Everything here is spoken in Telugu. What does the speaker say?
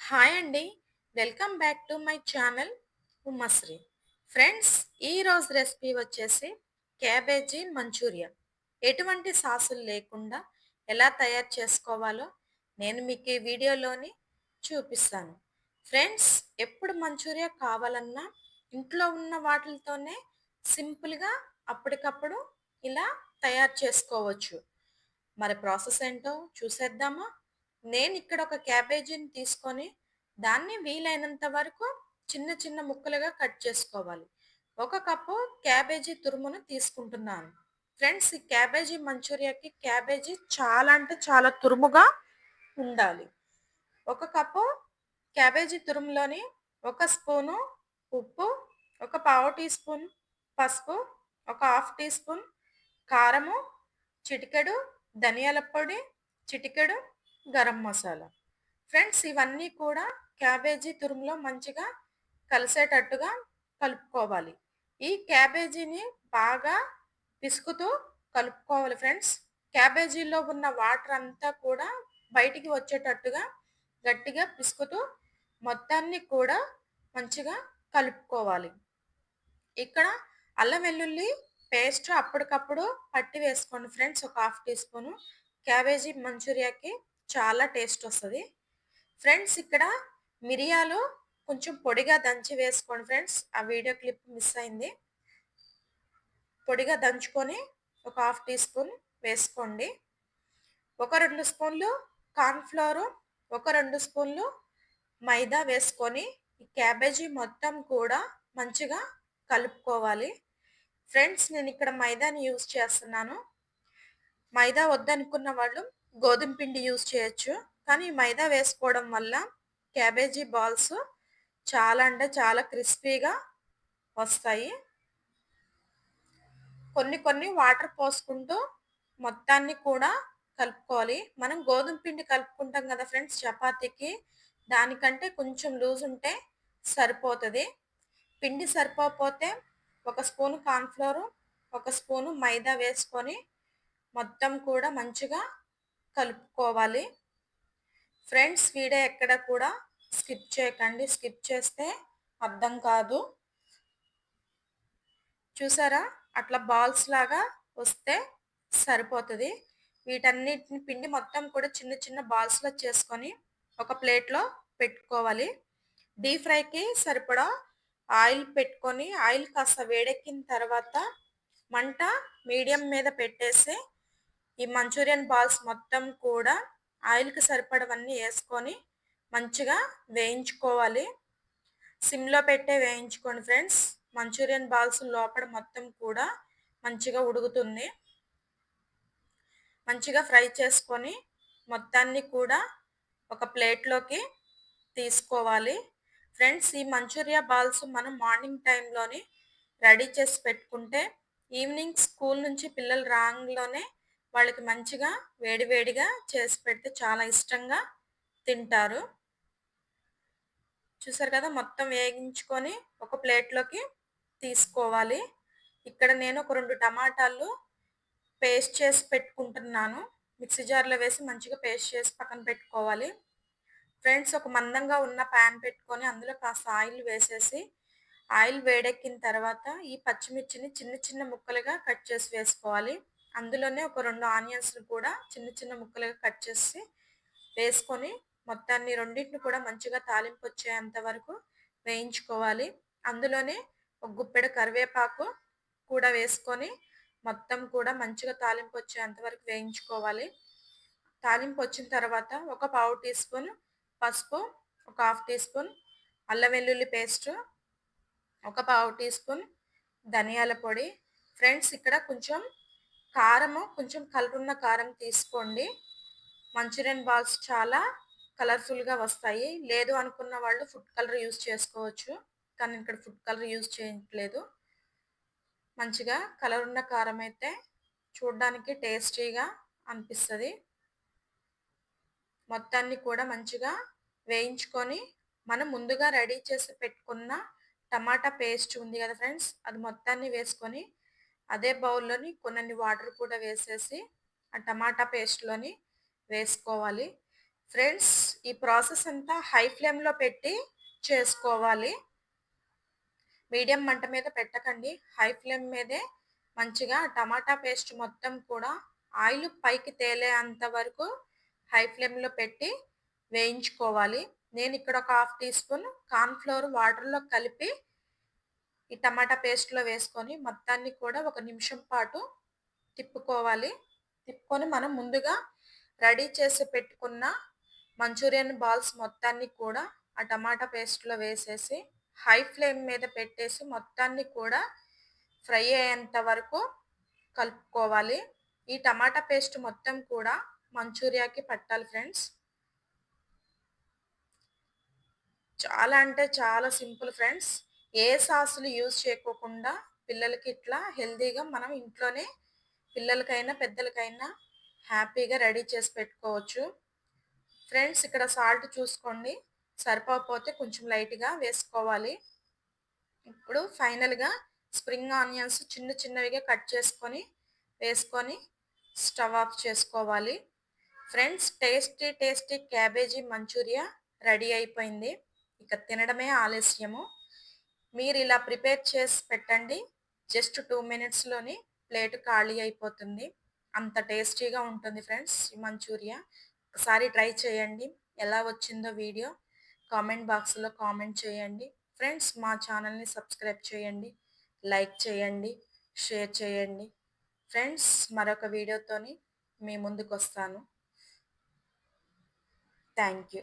హాయ్ అండి. Welcome back to my channel Ummasri friends ఈరోజు రెసిపీ వచ్చేసి క్యాబేజీ మంచూరియా. ఎటువంటి సాసులు లేకుండా ఎలా తయారు చేసుకోవాలో నేను మీకు ఈ వీడియోలోని చూపిస్తాను. ఫ్రెండ్స్ ఎప్పుడు మంచూరియా కావాలన్నా ఇంట్లో ఉన్న వాటితోనే సింపుల్గా అప్పటికప్పుడు ఇలా తయారు చేసుకోవచ్చు. మరి ప్రాసెస్ ఏంటో చూసేద్దామా? నేను ఇక్కడ ఒక క్యాబేజీని తీసుకొని దాన్ని వీలైనంత వరకు చిన్న చిన్న ముక్కలుగా కట్ చేసుకోవాలి. ఒక కప్పు క్యాబేజీ తురుమును తీసుకుంటున్నాను. ఫ్రెండ్స్ ఈ క్యాబేజీ మంచూరియాకి క్యాబేజీ చాలా అంటే చాలా తురుముగా ఉండాలి. ఒక కప్పు క్యాబేజీ తురుములోని ఒక స్పూను ఉప్పు ఒక పావు టీ స్పూన్ పసుపు ఒక హాఫ్ టీ స్పూన్ కారము చిటికెడు ధనియాల పొడి చిటికెడు గరం మసాలా. ఫ్రెండ్స్ ఇవన్నీ కూడా క్యాబేజీ తురుములో మంచిగా కలిసేటట్టుగా కలుపుకోవాలి. ఈ క్యాబేజీని బాగా పిసుకుతూ కలుపుకోవాలి ఫ్రెండ్స్. క్యాబేజీలో ఉన్న వాటర్ అంతా కూడా బయటికి వచ్చేటట్టుగా గట్టిగా పిసుకుతూ మొత్తాన్ని కూడా మంచిగా కలుపుకోవాలి. ఇక్కడ అల్లం వెల్లుల్లి పేస్ట్ అప్పటికప్పుడు పట్టి వేసుకోండి ఫ్రెండ్స్. ఒక హాఫ్ టీ స్పూను క్యాబేజీ మంచూరియాకి చాలా టేస్ట్ వస్తుంది. ఫ్రెండ్స్ ఇక్కడ మిరియాలు కొంచెం పొడిగా దంచి వేసుకోండి ఫ్రెండ్స్. ఆ వీడియో క్లిప్ మిస్ అయింది. పొడిగా దంచుకొని ఒక హాఫ్ టీ స్పూన్ వేసుకోండి. ఒక రెండు స్పూన్లు కార్న్ఫ్లవరు ఒక రెండు స్పూన్లు మైదా వేసుకొని ఈ క్యాబేజీ మొత్తం కూడా మంచిగా కలుపుకోవాలి. ఫ్రెండ్స్ నేను ఇక్కడ మైదాని యూజ్ చేస్తున్నాను. మైదా వద్దనుకున్న వాళ్ళు గోధుమ పిండి యూజ్ చేయొచ్చు. కానీ మైదా వేసుకోవడం వల్ల క్యాబేజీ బాల్స్ చాలా అంటే చాలా క్రిస్పీగా వస్తాయి. కొన్ని కొన్ని వాటర్ పోసుకుంటూ మొత్తాన్ని కూడా కలుపుకోవాలి. మనం గోధుమ పిండి కలుపుకుంటాం కదా ఫ్రెండ్స్ చపాతీకి దానికంటే కొంచెం లూజ్ ఉంటే సరిపోతుంది. పిండి సరిపోతే ఒక స్పూన్ కార్న్ఫ్లోరు ఒక స్పూను మైదా వేసుకొని మొత్తం కూడా మంచిగా కలుపుకోవాలి. ఫ్రెండ్స్ వీడియో ఎక్కడ కూడా స్కిప్ చేయకండి. స్కిప్ చేస్తే అర్థం కాదు. చూసారా? అట్లా బాల్స్ లాగా వస్తే సరిపోతుంది. వీటన్నిటిని పిండి మొత్తం కూడా చిన్న చిన్న బాల్స్లో చేసుకొని ఒక ప్లేట్లో పెట్టుకోవాలి. డీప్ ఫ్రైకి సరిపడా ఆయిల్ పెట్టుకొని ఆయిల్ కాస్త వేడెక్కిన తర్వాత మంట మీడియం మీద పెట్టేసి ఈ మంచూరియన్ బాల్స్ మొత్తం కూడా ఆయిల్కి సరిపడవన్నీ వేసుకొని మంచిగా వేయించుకోవాలి. సిమ్లో పెట్టే వేయించుకోండి ఫ్రెండ్స్. మంచూరియన్ బాల్స్ లోపల మొత్తం కూడా మంచిగా ఉడుకుతుంది. మంచిగా ఫ్రై చేసుకొని మొత్తాన్ని కూడా ఒక ప్లేట్లోకి తీసుకోవాలి. ఫ్రెండ్స్ ఈ మంచూరియా బాల్స్ మనం మార్నింగ్ టైంలోని రెడీ చేసి పెట్టుకుంటే ఈవినింగ్ స్కూల్ నుంచి పిల్లలు రాంగ్లోనే వాళ్ళకి మంచిగా వేడివేడిగా చేసి పెడితే చాలా ఇష్టంగా తింటారు. చూసారు కదా మొత్తం వేగించుకొని ఒక ప్లేట్లోకి తీసుకోవాలి. ఇక్కడ నేను ఒక రెండు టమాటాలు పేస్ట్ చేసి పెట్టుకుంటున్నాను. మిక్సీ జార్లో వేసి మంచిగా పేస్ట్ చేసి పక్కన పెట్టుకోవాలి. ఫ్రెండ్స్ ఒక మందంగా ఉన్న ప్యాన్ పెట్టుకొని అందులో కాస్త ఆయిల్ వేసేసి ఆయిల్ వేడెక్కిన తర్వాత ఈ పచ్చిమిర్చిని చిన్న చిన్న ముక్కలుగా కట్ చేసి వేసుకోవాలి. అందులోనే ఒక రెండు ఆనియన్స్ని కూడా చిన్న చిన్న ముక్కలుగా కట్ చేసి వేసుకొని మొత్తాన్ని రెండింటిని కూడా మంచిగా తాలింపు వచ్చేంత వరకు వేయించుకోవాలి. అందులోనే ఒక గుప్పెడు కరివేపాకు కూడా వేసుకొని మొత్తం కూడా మంచిగా తాలింపు వచ్చేంత వరకు వేయించుకోవాలి. తాలింపు వచ్చిన తర్వాత ఒక పావు టీ స్పూన్ పసుపు ఒక హాఫ్ టీ స్పూన్ అల్లం వెల్లుల్లి పేస్ట్ ఒక పావు టీ స్పూన్ ధనియాల పొడి. ఫ్రెండ్స్ ఇక్కడ కొంచెం కారము కొంచెం కలర్ ఉన్న కారం తీసుకోండి. మంచూరియన్ బాల్స్ చాలా కలర్ఫుల్గా వస్తాయి. లేదు అనుకున్న వాళ్ళు ఫుడ్ కలర్ యూజ్ చేసుకోవచ్చు. కానీ ఇక్కడ ఫుడ్ కలర్ యూజ్ చేయట్లేదు. మంచిగా కలర్ ఉన్న కారం అయితే చూడడానికి టేస్టీగా అనిపిస్తుంది. మొత్తాన్ని కూడా మంచిగా వేయించుకొని మనం ముందుగా రెడీ చేసి పెట్టుకున్న టమాటా పేస్ట్ ఉంది కదా ఫ్రెండ్స్ అది మొత్తాన్ని వేసుకొని అదే బౌల్లోని కొన్ని వాటర్ కూడా వేసేసి ఆ టమాటా పేస్ట్లోని వేసుకోవాలి. ఫ్రెండ్స్ ఈ ప్రాసెస్ అంతా హై ఫ్లేమ్లో పెట్టి చేసుకోవాలి. మీడియం మంట మీద పెట్టకండి. హై ఫ్లేమ్ మీదే మంచిగా టమాటా పేస్ట్ మొత్తం కూడా ఆయిల్ పైకి తేలే అంత వరకు హై ఫ్లేమ్లో పెట్టి వేయించుకోవాలి. నేను ఇక్కడ ఒక హాఫ్ టీ స్పూన్ కార్న్ఫ్లోర్ వాటర్లో కలిపి ఈ టమాటా పేస్ట్లో వేసుకొని మొత్తాన్ని కూడా ఒక నిమిషం పాటు తిప్పుకోవాలి. తిప్పుకొని మనం ముందుగా రెడీ చేసి పెట్టుకున్న మంచూరియన్ బాల్స్ మొత్తాన్ని కూడా ఆ టమాటా పేస్ట్లో వేసేసి హై ఫ్లేమ్ మీద పెట్టేసి మొత్తాన్ని కూడా ఫ్రై అయ్యేంత వరకు కలుపుకోవాలి. ఈ టమాటా పేస్ట్ మొత్తం కూడా మంచూరియాకి పట్టాలి ఫ్రెండ్స్. చాలా అంటే చాలా సింపుల్ ఫ్రెండ్స్. ఏ సాసులు యూజ్ చేయకోకుండా పిల్లలకి ఇట్లా హెల్తీగా మనం ఇంట్లోనే పిల్లలకైనా పెద్దలకైనా హ్యాపీగా రెడీ చేసి పెట్టుకోవచ్చు. ఫ్రెండ్స్ ఇక్కడ సాల్ట్ చూసుకోండి. సరిపోకపోతే కొంచెం లైట్గా వేసుకోవాలి. ఇప్పుడు ఫైనల్గా స్ప్రింగ్ ఆనియన్స్ చిన్న చిన్నవిగా కట్ చేసుకొని వేసుకొని స్టవ్ ఆఫ్ చేసుకోవాలి. Friends tasty tasty cabbage Manchuria ready అయిపోయింది. ఇక తినడమే ఆలస్యము. మీరు ఇలా ప్రిపేర్ చేసి పెట్టండి. జస్ట్ టూ మినిట్స్లోని ప్లేట్ ఖాళీ అయిపోతుంది. అంత టేస్టీగా ఉంటుంది ఫ్రెండ్స్ మంచూరియా. ఒకసారి ట్రై చేయండి. ఎలా వచ్చిందో వీడియో కామెంట్ బాక్స్లో కామెంట్ చేయండి. ఫ్రెండ్స్ మా ఛానల్ని సబ్స్క్రైబ్ చేయండి. లైక్ చేయండి. షేర్ చేయండి. ఫ్రెండ్స్ మరొక వీడియోతోని మీ ముందుకు వస్తాను థ్యాంక్ యూ.